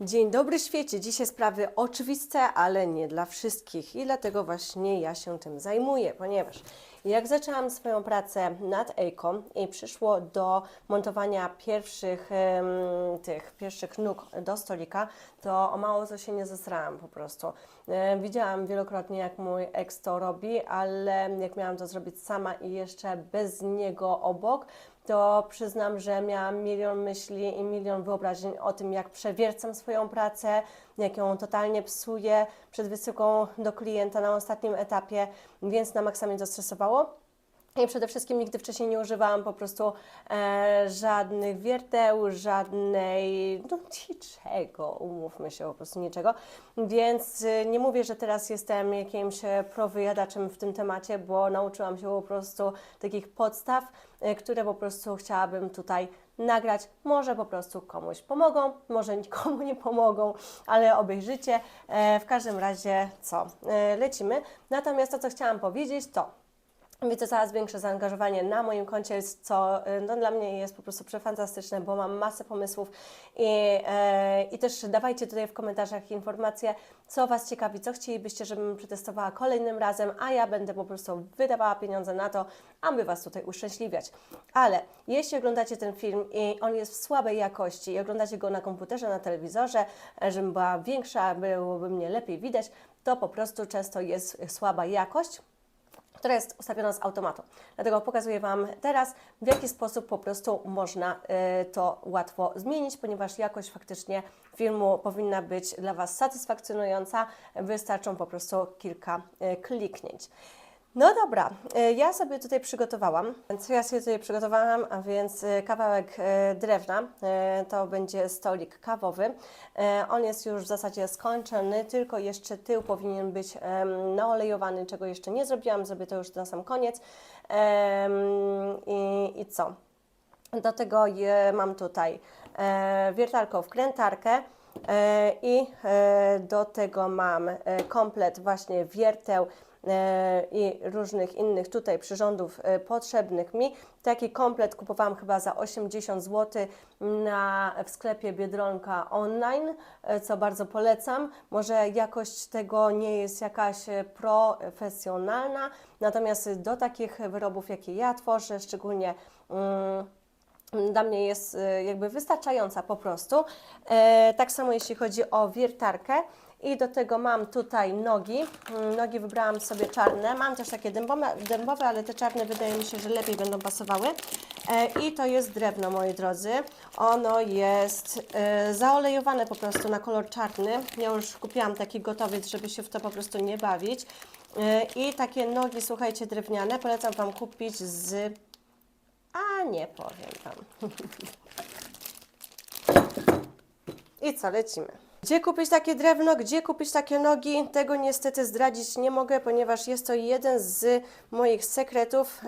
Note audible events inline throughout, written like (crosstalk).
Dzień dobry świecie. Dzisiaj sprawy oczywiste, ale nie dla wszystkich i dlatego właśnie ja się tym zajmuję, ponieważ jak zaczęłam swoją pracę nad Ejką i przyszło do montowania pierwszych tych pierwszych nóg do stolika, to o mało co się nie zesrałam po prostu. Widziałam wielokrotnie jak mój ex to robi, ale jak miałam to zrobić sama i jeszcze bez niego obok, to przyznam, że miałam milion myśli i milion wyobrażeń o tym, jak przewiercam swoją pracę, jak ją totalnie psuję przed wysyłką do klienta na ostatnim etapie, więc na maksa mnie to stresowało. I przede wszystkim nigdy wcześniej nie używałam po prostu e, żadnych wierteł, żadnej, no niczego, umówmy się, po prostu niczego. Więc e, nie mówię, że teraz jestem jakimś e, prowyjadaczem w tym temacie, bo nauczyłam się po prostu takich podstaw, e, które po prostu chciałabym tutaj nagrać. Może po prostu komuś pomogą, może nikomu nie pomogą, ale obejrzycie. E, w każdym razie co? E, lecimy. Natomiast to, co chciałam powiedzieć, to Widzę coraz większe zaangażowanie na moim koncie, co y, no, dla mnie jest po prostu przefantastyczne, bo mam masę pomysłów i, e, i też dawajcie tutaj w komentarzach informacje, co Was ciekawi, co chcielibyście, żebym przetestowała kolejnym razem, a ja będę po prostu wydawała pieniądze na to, aby Was tutaj uszczęśliwiać. Ale jeśli oglądacie ten film i on jest w słabej jakości i oglądacie go na komputerze, na telewizorze, e, żebym była większa, byłoby mnie lepiej widać, to po prostu często jest słaba jakość która jest ustawiona z automatu. Dlatego pokazuję Wam teraz, w jaki sposób po prostu można y, to łatwo zmienić, ponieważ jakość faktycznie filmu powinna być dla Was satysfakcjonująca. Wystarczą po prostu kilka y, kliknięć. No dobra, y, ja sobie tutaj przygotowałam, co ja sobie tutaj przygotowałam, a więc y, kawałek y, drewna, to będzie stolik kawowy. On jest już w zasadzie skończony, tylko jeszcze tył powinien być naolejowany, czego jeszcze nie zrobiłam, zrobię to już na sam koniec. I, i co? Do tego mam tutaj e, wiertarką wkrętarkę e, i e, do tego mam e, komplet właśnie wierteł e, i różnych innych tutaj przyrządów e, potrzebnych mi. Taki komplet kupowałam chyba za 80 zł na, w sklepie Biedronka online, e, co bardzo polecam. Może jakość tego nie jest jakaś e, profesjonalna, natomiast do takich wyrobów, jakie ja tworzę, szczególnie mm, dla mnie jest jakby wystarczająca po prostu. E, tak samo jeśli chodzi o wiertarkę. I do tego mam tutaj nogi. Mm, Nogi wybrałam sobie czarne. Mam też takie dębowe, dębowe, ale te czarne wydaje mi się, że lepiej będą pasowały. E, I to jest drewno, moi drodzy. Ono jest e, zaolejowane po prostu na kolor czarny. Ja już kupiłam taki gotowiec, żeby się w to po prostu nie bawić. E, I takie nogi, słuchajcie, drewniane. Polecam Wam kupić z a nie powiem Wam. (laughs) I co, lecimy. Gdzie kupić takie drewno, gdzie kupić takie nogi? Tego niestety zdradzić nie mogę, ponieważ jest to jeden z moich sekretów,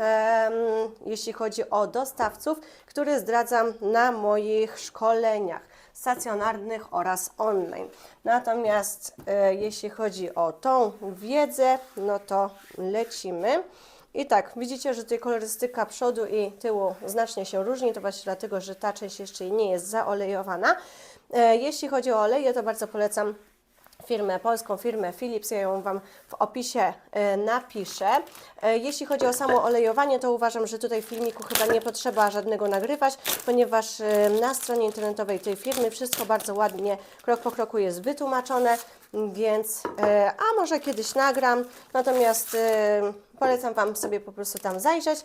jeśli chodzi o dostawców, który zdradzam na moich szkoleniach stacjonarnych oraz online. Natomiast e, jeśli chodzi o tą wiedzę, no to lecimy. I tak, widzicie, że tutaj kolorystyka przodu i tyłu znacznie się różni, to właśnie dlatego, że ta część jeszcze nie jest zaolejowana. E, jeśli chodzi o oleje, to bardzo polecam firmę, polską firmę Philips, ja ją Wam w opisie e, napiszę. E, jeśli chodzi o samo olejowanie, to uważam, że tutaj w filmiku chyba nie potrzeba żadnego nagrywać, ponieważ na stronie internetowej tej firmy wszystko bardzo ładnie, krok po kroku jest wytłumaczone, więc, a może kiedyś nagram, natomiast polecam Wam sobie po prostu tam zajrzeć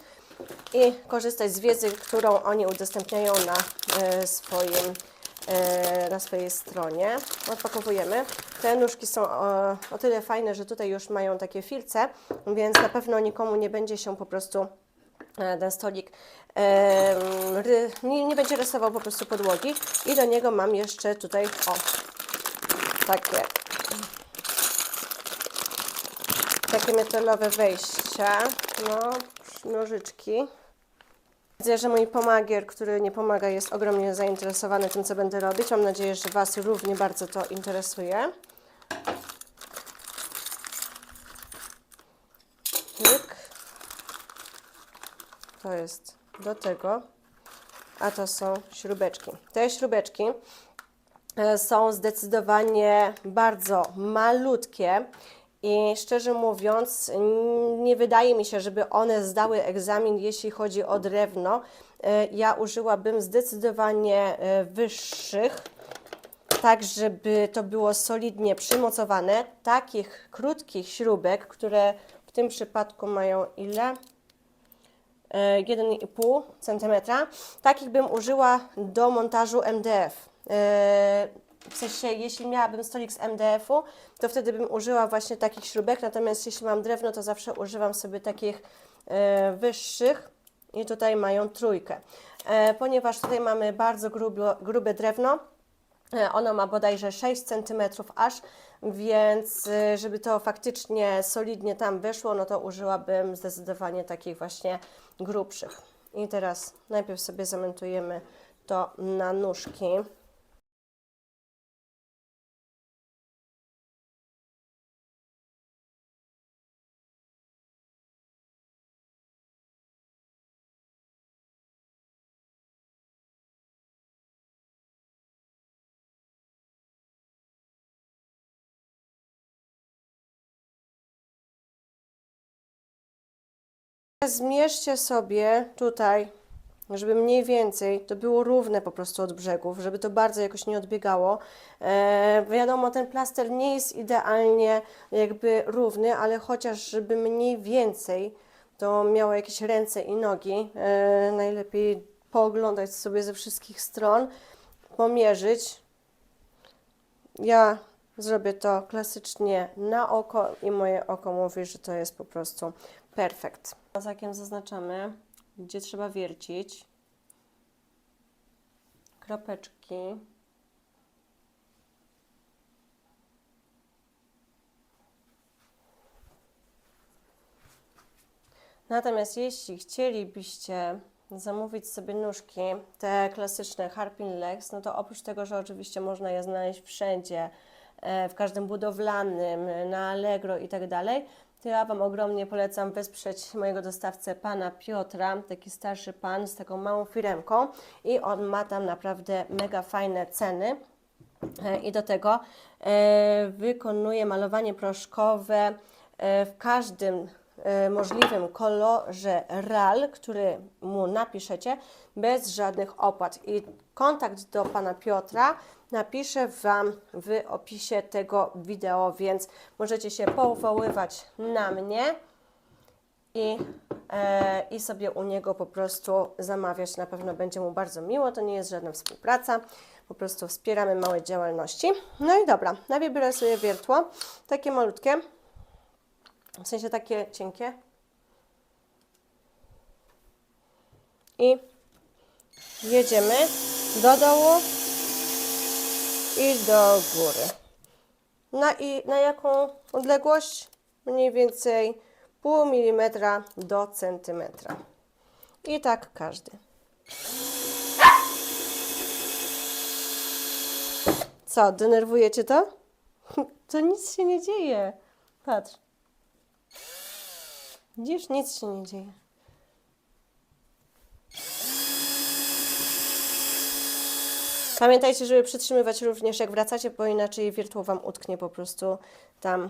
i korzystać z wiedzy, którą oni udostępniają na swoim na swojej stronie. Odpakowujemy. Te nóżki są o, o tyle fajne, że tutaj już mają takie filce, więc na pewno nikomu nie będzie się po prostu e, ten stolik e, nie, nie będzie rysował po prostu podłogi. I do niego mam jeszcze tutaj o takie takie metalowe wejścia, no, nożyczki. Widzę, że mój pomagier, który nie pomaga, jest ogromnie zainteresowany tym, co będę robić. Mam nadzieję, że Was równie bardzo to interesuje. Pyk. To jest do tego, a to są śrubeczki. Te śrubeczki e, są zdecydowanie bardzo malutkie i szczerze mówiąc, n- nie wydaje mi się, żeby one zdały egzamin, jeśli chodzi o drewno. E, Ja użyłabym zdecydowanie e, wyższych, tak żeby to było solidnie przymocowane. Takich krótkich śrubek, które w tym przypadku mają ile? E, 1,5 cm. Takich bym użyła do montażu MDF. E, W sensie, jeśli miałabym stolik z MDF-u, to wtedy bym użyła właśnie takich śrubek, natomiast jeśli mam drewno, to zawsze używam sobie takich e, wyższych i tutaj mają trójkę. E, Ponieważ tutaj mamy bardzo grube drewno, E, Ono ma bodajże 6 cm aż, więc y, żeby to faktycznie solidnie tam wyszło, no to użyłabym zdecydowanie takich właśnie grubszych. I teraz najpierw sobie zamontujemy to na nóżki. Zmierzcie sobie tutaj, żeby mniej więcej to było równe po prostu od brzegów, żeby to bardzo jakoś nie odbiegało. E, wiadomo, ten plaster nie jest idealnie jakby równy, ale chociaż żeby mniej więcej to miało jakieś ręce i nogi, e, najlepiej pooglądać sobie ze wszystkich stron, pomierzyć. Ja zrobię to klasycznie na oko i moje oko mówi, że to jest po prostu perfekt. Mazakiem zaznaczamy, gdzie trzeba wiercić. Kropeczki. Natomiast jeśli chcielibyście zamówić sobie nóżki, te klasyczne Harpin Legs, no to oprócz tego, że oczywiście można je znaleźć wszędzie, e, w każdym budowlanym, na Allegro i tak dalej, to ja Wam ogromnie polecam wesprzeć mojego dostawcę, pana Piotra, taki starszy pan z taką małą firemką i on ma tam naprawdę mega fajne ceny. E, I do tego e, wykonuje malowanie proszkowe e, w każdym możliwym kolorze RAL, który mu napiszecie, bez żadnych opłat. I kontakt do pana Piotra napiszę Wam w opisie tego wideo, więc możecie się powoływać na mnie i, e, i sobie u niego po prostu zamawiać. Na pewno będzie mu bardzo miło. To nie jest żadna współpraca. Po prostu wspieramy małe działalności. No i dobra, najpierw biorę sobie wiertło, takie malutkie, w sensie takie cienkie. I jedziemy do dołu i do góry. Na, i, na jaką odległość? Mniej więcej pół milimetra do centymetra. I tak każdy. Co, denerwujecie to? (laughs) To nic się nie dzieje. Patrz. Widzisz, nic się nie dzieje. Pamiętajcie, żeby przytrzymywać również jak wracacie, bo inaczej wiertło Wam utknie po prostu tam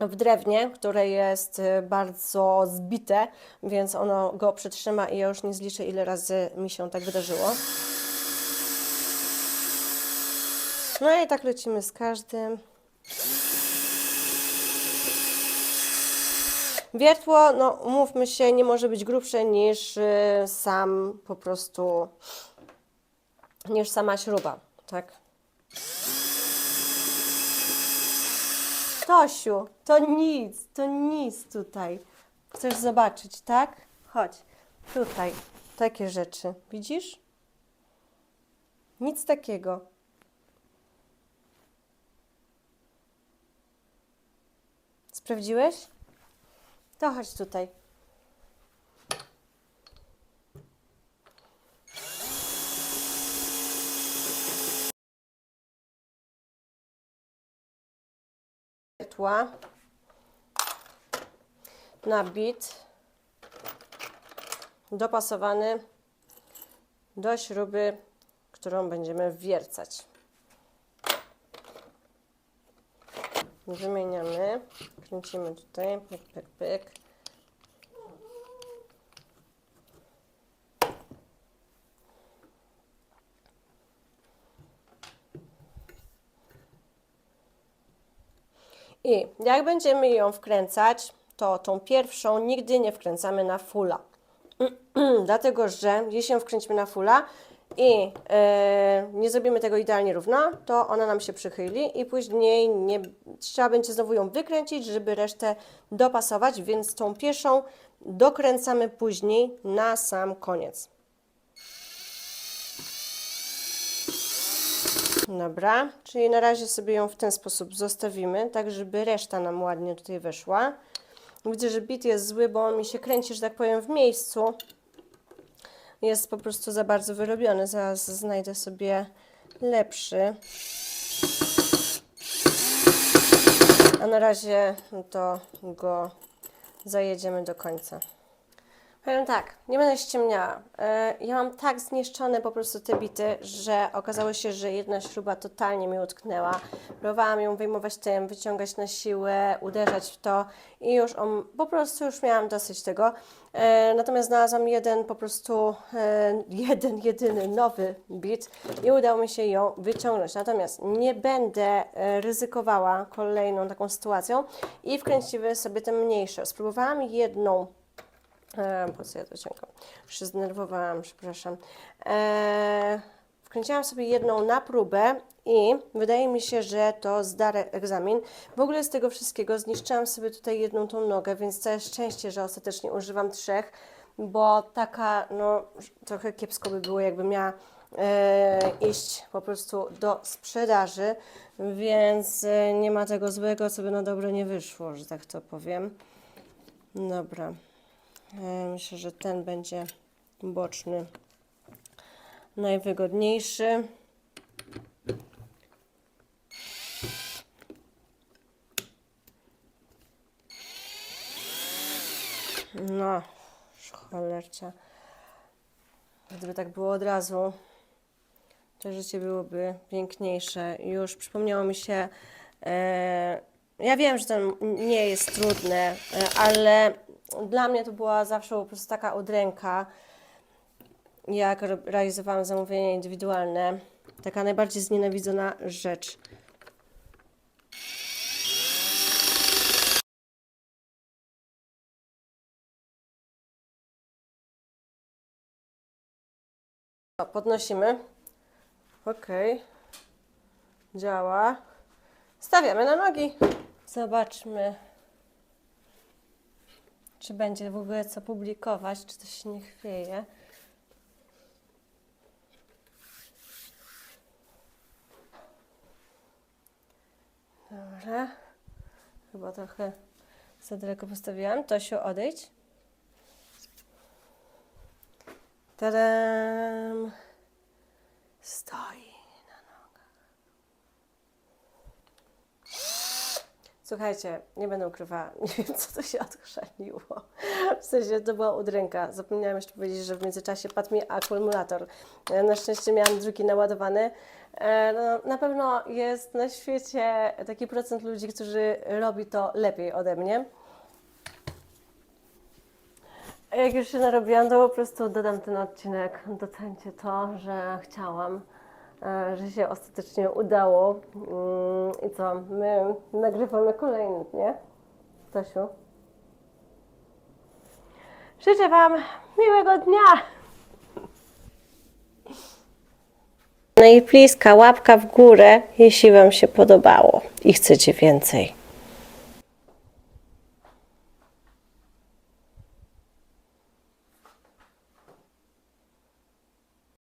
w drewnie, które jest y, bardzo zbite, więc ono go przytrzyma i ja już nie zliczę, ile razy mi się tak wydarzyło. No i tak lecimy z każdym. Wiertło, no umówmy się, nie może być grubsze niż y, sam po prostu, niż sama śruba, tak? Tosiu, to nic, to nic tutaj. Chcesz zobaczyć, tak? Chodź, tutaj, takie rzeczy, widzisz? Nic takiego. Sprawdziłeś? To chodź tutaj. Tła. Nabit. Dopasowany do śruby, którą będziemy wiercać. Wymieniamy, kręcimy tutaj, pyk, pyk, pyk. I jak będziemy ją wkręcać, to tą pierwszą nigdy nie wkręcamy na fulla. (clears throat) Dlatego, że jeśli ją wkręcimy na fulla i e, nie zrobimy tego idealnie równo, to ona nam się przychyli i później nie, trzeba będzie znowu ją wykręcić, żeby resztę dopasować, więc tą pierwszą dokręcamy później na sam koniec. Dobra, czyli na razie sobie ją w ten sposób zostawimy, tak żeby reszta nam ładnie tutaj weszła. Widzę, że bit jest zły, bo on mi się kręci, że tak powiem, w miejscu. Jest po prostu za bardzo wyrobiony. Zaraz znajdę sobie lepszy. A na razie to go zajedziemy do końca. Powiem tak, nie będę ściemniała. E, Ja mam tak zniszczone po prostu te bity, że okazało się, że jedna śruba totalnie mi utknęła. Próbowałam ją wyjmować tym, wyciągać na siłę, uderzać w to i już on, po prostu już miałam dosyć tego. E, Natomiast znalazłam jeden po prostu, e, jeden, jedyny nowy bit i udało mi się ją wyciągnąć. Natomiast nie będę ryzykowała kolejną taką sytuacją i wkręciły sobie te mniejsze. Spróbowałam jedną E, po co ja to ciągam? Już się zdenerwowałam, przepraszam. E, wkręciłam sobie jedną na próbę i wydaje mi się, że to zdarę egzamin. W ogóle z tego wszystkiego zniszczyłam sobie tutaj jedną tą nogę, więc całe szczęście, że ostatecznie używam trzech, bo taka, no, trochę kiepsko by było, jakby miała e, iść po prostu do sprzedaży, więc e, nie ma tego złego, co by na dobre nie wyszło, że tak to powiem. Dobra. E, Myślę, że ten będzie boczny najwygodniejszy. No, cholercia. Gdyby tak było od razu, to życie byłoby piękniejsze. Już przypomniało mi się, e, ja wiem, że to nie jest trudne, e, ale dla mnie to była zawsze po prostu taka udręka, jak realizowałam zamówienia indywidualne. Taka najbardziej znienawidzona rzecz. Podnosimy. Ok. Działa. Stawiamy na nogi. Zobaczmy, czy będzie w ogóle co publikować, czy coś się nie chwieje. Dobra. Chyba trochę za daleko postawiłam. Tosiu, odejdź. Tadam! Stoi na nogach. Słuchajcie, nie będę ukrywała, (laughs) nie wiem co to się odchrzaniło. W sensie to była udręka. Zapomniałam jeszcze powiedzieć, że w międzyczasie padł mi akumulator. E, Na szczęście miałam drugi naładowany. E, No, na pewno jest na świecie taki procent ludzi, którzy robi to lepiej ode mnie. Jak już się narobiłam, to po prostu dodam ten odcinek. Docencie to, że chciałam, że się ostatecznie udało. Mm, I co? My nagrywamy kolejny, nie? Stasiu? Życzę Wam miłego dnia! No i pliska, łapka w górę, jeśli Wam się podobało i chcecie więcej.